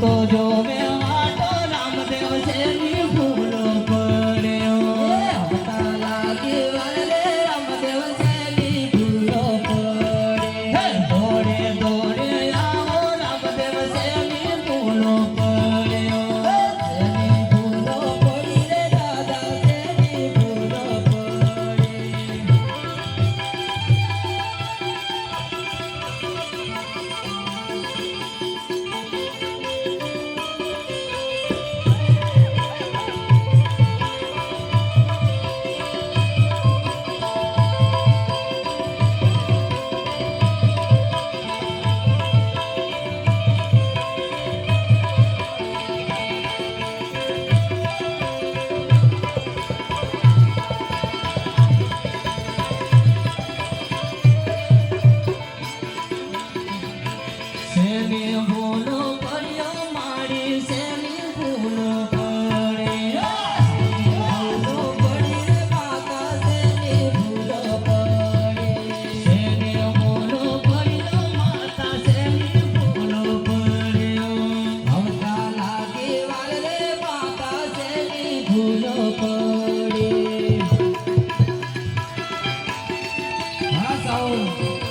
তো জমে મે બોલો પરયો માડી સે ની ભૂલો પડે હે બોલો પરયો માતા સે ની ભૂલો પડે સેંગે બોલો પરયો માતા સે ની ભૂલો પડે હોસા લાગે વાલે માતા સે ની ભૂલો પડે હા સાઉં